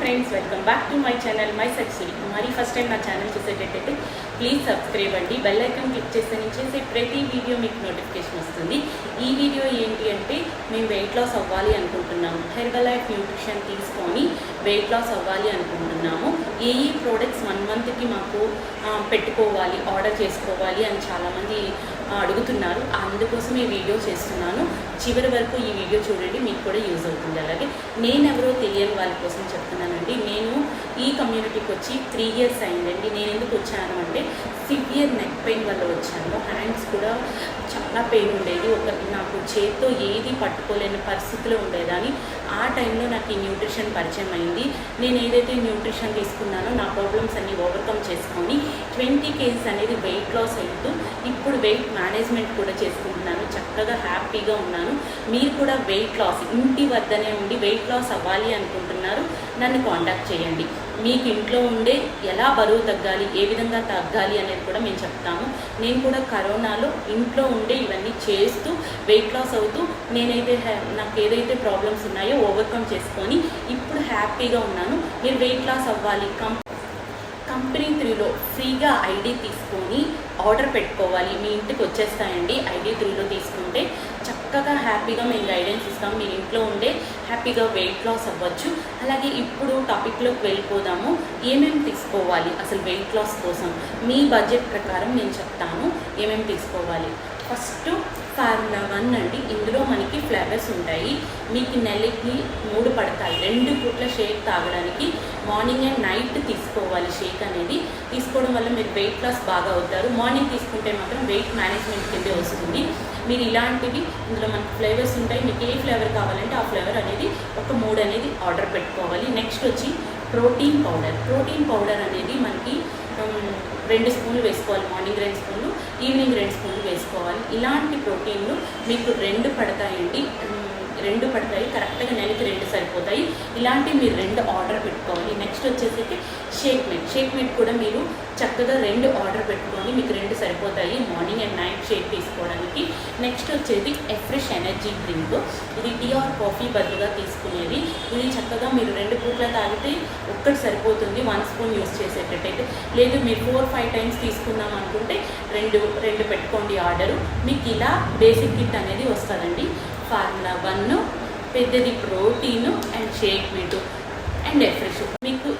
Friends welcome back to my channel my success మరి first time నా channel చూసేటట్టయితే please subscribe అండి. Bell icon click చేస్తే నేను చేసే ప్రతి వీడియో మీకు నోటిఫికేషన్ వస్తుంది. ఈ వీడియో ఏంటి మేము వెయిట్ లాస్ అవ్వాలి అనుకుంటున్నాము. హెర్బల్ లైఫ్ న్యూట్రిషన్ తీసుకొని వెయిట్ లాస్ అవ్వాలి అనుకుంటున్నాము. ఏ ఏ ప్రోడక్ట్స్ వన్ మంత్కి మాకు పెట్టుకోవాలి ఆర్డర్ చేసుకోవాలి అని చాలామంది అడుగుతున్నారు. అందుకోసం ఈ వీడియో చేస్తున్నాను. చివరి వరకు ఈ వీడియో చూడండి మీకు కూడా యూజ్ అవుతుంది. అలాగే నేను ఎవరో తెలియని వాళ్ళ కోసం చెప్తున్నానండి. ఈ కమ్యూనిటీకి వచ్చి త్రీ ఇయర్స్ అయిందండి. నేను ఎందుకు వచ్చాను అంటే సివియర్ నెక్ పెయిన్ వల్ల వచ్చాను. హ్యాండ్స్ కూడా చాలా పెయిన్ ఉండేది. ఒక నాకు చేత్తో ఏది పట్టుకోలేని పరిస్థితిలో ఉండేదాన్ని. ఆ టైంలో నాకు ఈ న్యూట్రిషన్ పరిచయం అయింది. నేను ఏదైతే న్యూట్రిషన్ తీసుకున్నానో నా ప్రాబ్లమ్స్ అన్ని ఓవర్కమ్ చేసుకొని ట్వంటీ కేజీస్ అనేది వెయిట్ లాస్ అవుతూ ఇప్పుడు వెయిట్ మేనేజ్మెంట్ కూడా చేసుకుంటున్నాను. చక్కగా హ్యాపీగా ఉన్నాను. మీరు కూడా వెయిట్ లాస్ ఇంటి వద్దనే ఉండి వెయిట్ లాస్ అవ్వాలి అనుకుంటున్నారు. నన్ను కాంటాక్ట్ చేయండి. మీకు ఇంట్లో ఉండే ఎలా బరువు తగ్గాలి ఏ విధంగా తగ్గాలి అనేది కూడా మేము చెప్తాము. నేను కూడా కరోనాలో ఇంట్లో ఉండే ఇవన్నీ చేస్తూ వెయిట్ లాస్ అవుతూ నేనైతే హ్యా- నాకు ఏదైతే ప్రాబ్లమ్స్ ఉన్నాయో ఓవర్కమ్ చేసుకొని ఇప్పుడు హ్యాపీగా ఉన్నాను. మీరు వెయిట్ లాస్ అవ్వాలి. కం కంపెనీ త్రీలో ఫ్రీగా ఐడి తీసుకొని ఆర్డర్ పెట్టుకోవాలి. మీ ఇంటికి వచ్చేస్తాయండి. ఐడి త్రీలో తీసుకుంటే చక్కగా హ్యాపీగా మేము గైడెన్స్ ఇస్తాం. మీరు ఇంట్లో ఉండే హ్యాపీగా వెయిట్ లాస్ అవ్వచ్చు. అలాగే ఇప్పుడు టాపిక్లోకి వెళ్ళిపోదాము. ఏమేమి తీసుకోవాలి అసలు వెయిట్ లాస్ కోసం? మీ బడ్జెట్ ప్రకారం నేను చెప్తాను. ఏమేమి తీసుకోవాలి? ఫస్ట్ ఫార్ములా వన్ అండి ఇందులో మనకి ఫ్లేవర్స్ ఉంటాయి. మీకు నెలకి మూడు పడతాయి. రెండు పూట్ల షేక్ తాగడానికి మార్నింగ్ అండ్ నైట్ తీసుకోవాలి షేక్ అనేది. తీసుకోవడం వల్ల మీరు వెయిట్ లాస్ బాగా అవుతారు. మార్నింగ్ తీసుకుంటే మాత్రం వెయిట్ మేనేజ్మెంట్ కిందే వస్తుంది. మీరు ఇలాంటివి ఇందులో మనకి ఫ్లేవర్స్ ఉంటాయి. మీకు ఏ ఫ్లేవర్ కావాలంటే ఆ ఫ్లేవర్ అనేది ఒక మూడు అనేది ఆర్డర్ పెట్టుకోవాలి. నెక్స్ట్ వచ్చి ప్రోటీన్ పౌడర్ ప్రోటీన్ పౌడర్ అనేది మనకి మొత్తం రెండు స్పూన్లు వేసుకోవాలి. మార్నింగ్ రెండు స్పూన్లు ఈవినింగ్ రెండు స్పూన్లు వేసుకోవాలి. ఇలాంటి ప్రోటీన్లు మీకు రెండు పడతాయండి. రెండు పడతాయి. కరెక్ట్గా నెలకి రెండు సరిపోతాయి. ఇలాంటివి మీరు రెండు ఆర్డర్ పెట్టుకోవాలి. నెక్స్ట్ వచ్చేసి షేక్ మీట్. షేక్ మీట్ కూడా మీరు చక్కగా రెండు ఆర్డర్ పెట్టుకొని మీకు రెండు సరిపోతాయి. షేక్ తీసుకోవడానికి. నెక్స్ట్ వచ్చేది ఎఫ్రెష్ ఎనర్జీ డ్రింక్ ఇది టీ ఆర్ కాఫీ బదులుగా తీసుకునేది. ఇది చక్కగా మీరు రెండు పూట్ల తాగితే ఒక్కటి సరిపోతుంది. వన్ స్పూన్ యూస్ చేసేటట్టయితే. లేదు మీరు ఫోర్ ఫైవ్ టైమ్స్ తీసుకుందాం అనుకుంటే రెండు రెండు పెట్టుకోండి ఆర్డరు. మీకు ఇలా బేసిక్ కిట్ అనేది వస్తుందండి. ఫార్ములా వన్ పెద్దది protein and shake meet. And afresh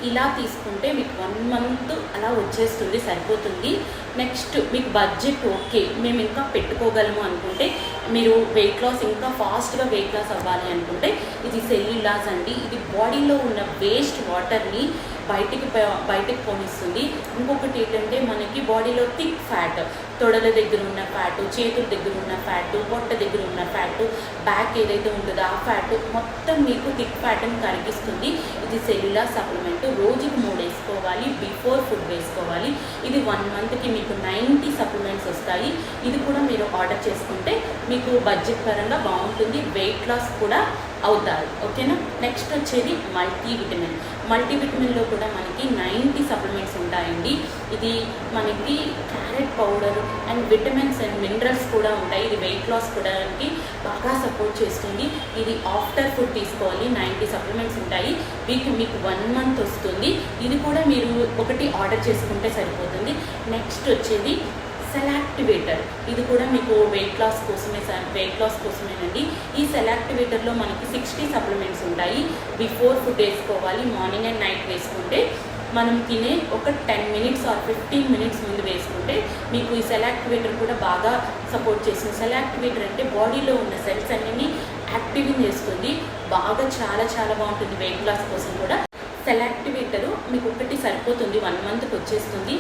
ఇలా తీసుకుంటే మీకు వన్ మంత్ అలా వచ్చేస్తుంది సరిపోతుంది. నెక్స్ట్ మీకు బడ్జెట్ ఓకే మేము ఇంకా పెట్టుకోగలము అనుకుంటే మీరు వెయిట్ లాస్ ఇంకా ఫాస్ట్గా వెయిట్ లాస్ అవ్వాలి అనుకుంటే ఇది సెల్యులాస్ అండి. ఇది బాడీలో ఉన్న వేస్ట్ వాటర్ని బయటికి బయటకు బయటికి పోనిస్తుంది. ఇంకొకటి ఏంటంటే మనకి బాడీలో థిక్ ఫ్యాట్ తొడల దగ్గర ఉన్న ఫ్యాట్ చేతుల దగ్గర ఉన్న ఫ్యాట్ పొట్ట దగ్గర ఉన్న ఫ్యాట్ బ్యాక్ ఏదైతే ఉంటుందో ఆ ఫ్యాట్ మొత్తం మీకు థిక్ ఫ్యాట్ని కరిగిస్తుంది. ఇది సెల్యులార్ సప్లిమెంట్ రోజుకి మూడు వేసుకోవాలి బిఫోర్ ఫుడ్ వేసుకోవాలి. ఇది వన్ మంత్కి మీకు నైంటీ సప్లిమెంట్స్ వస్తాయి. ఇది కూడా మీరు ఆర్డర్ చేసుకుంటే మీకు బడ్జెట్ పరంగా బాగుంటుంది. వెయిట్ లాస్ కూడా అవుతారు. ఓకేనా? నెక్స్ట్ వచ్చేది మల్టీ విటమిన్ మల్టీ విటమిన్లో కూడా మనకి నైంటీ సప్లిమెంట్స్ ఉంటాయండి. ఇది మనకి carrot powder and vitamins and minerals కూడా ఉంటాయి. ఇది వెయిట్ లాస్ కూడా బాగా సపోర్ట్ చేస్తుంది. ఇది ఆఫ్టర్ ఫుడ్ తీసుకోవాలి. నైంటీ సప్లిమెంట్స్ ఉంటాయి. వీక్ మీకు వన్ మంత్ వస్తుంది. ఇది కూడా మీరు ఒకటి ఆర్డర్ చేసుకుంటే సరిపోతుంది. నెక్స్ట్ వచ్చేది సెలాక్టివేటర్ ఇది కూడా మీకు వెయిట్ లాస్ కోసమే వెయిట్ లాస్ కోసమేనండి. ఈ సెలాక్టివేటర్లో మనకి సిక్స్టీ సప్లిమెంట్స్ ఉంటాయి. బిఫోర్ ఫుడ్ వేసుకోవాలి మార్నింగ్ అండ్ నైట్ వేసుకుంటే మనం తినే ఒక ten minutes or fifteen minutes ముందు వేసుకుంటే మీకు ఈ సెలాక్టివేటర్ కూడా బాగా సపోర్ట్ చేస్తుంది. సెలాక్టివేటర్ అంటే బాడీలో ఉన్న సెల్స్ అన్నీ యాక్టివింగ్ చేస్తుంది. బాగా చాలా చాలా బాగుంటుంది వెయిట్ లాస్ కోసం కూడా. సెలాక్టివేటర్ మీకు ఒకటి సరిపోతుంది వన్ మంత్కి వచ్చేస్తుంది.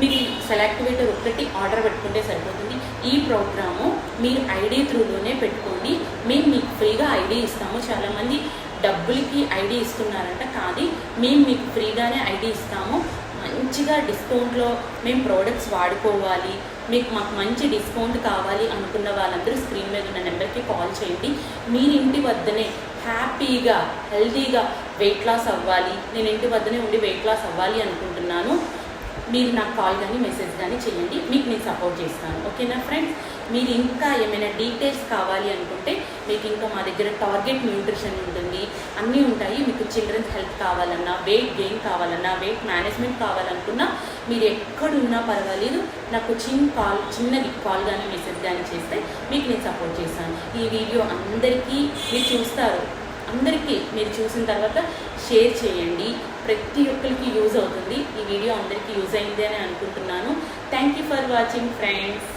మీరు సెలెక్టివేటర్ ఒక్కటి ఆర్డర్ పెట్టుకుంటే సరిపోతుంది. ఈ ప్రోగ్రాము మీరు ఐడి త్రూలోనే పెట్టుకోండి. మేము మీకు ఫ్రీగా ఐడి ఇస్తాము. చాలామంది డబ్బులకి ఐడి ఇస్తున్నారంట. కాదు మేము మీకు ఫ్రీగానే ఐడి ఇస్తాము. మంచిగా డిస్కౌంట్లో మేము ప్రోడక్ట్స్ వాడుకోవాలి. మీకు మాకు మంచి డిస్కౌంట్ కావాలి అనుకున్న వాళ్ళందరూ స్క్రీన్ మీద ఉన్న నెంబర్కి కాల్ చేయండి. మీరు ఇంటి వద్దనే హ్యాపీగా హెల్తీగా వెయిట్ లాస్ అవ్వాలి. నేను ఇంటి వద్దనే ఉండి వెయిట్ లాస్ అవ్వాలి అనుకుంటున్నాను. మీరు నాకు కాల్ కానీ మెసేజ్ కానీ చేయండి. మీకు నేను సపోర్ట్ చేస్తాను. ఓకేనా ఫ్రెండ్స్? మీరు ఇంకా ఏమైనా డీటెయిల్స్ కావాలి అనుకుంటే మీకు ఇంకా మా దగ్గర టార్గెట్ న్యూట్రిషన్ ఉంటుంది. అన్నీ ఉంటాయి. మీకు చిల్డ్రన్స్ హెల్త్ కావాలన్నా వెయిట్ గెయిన్ కావాలన్నా వెయిట్ మేనేజ్మెంట్ కావాలనుకున్నా మీరు ఎక్కడున్నా పర్వాలేదు. నాకు చిన్న కాల్ చిన్నది కాల్ కానీ మెసేజ్ కానీ చేస్తే మీకు నేను సపోర్ట్ చేస్తాను. ఈ వీడియో అందరికీ మీరు చూస్తారు. అందరికీ మీరు చూసిన తర్వాత షేర్ చేయండి. ప్రతి ఒక్కరికి యూజ్ అవుతుంది. ఈ వీడియో అందరికీ యూజ్ అయింది అని అనుకుంటున్నాను. Thank you for watching friends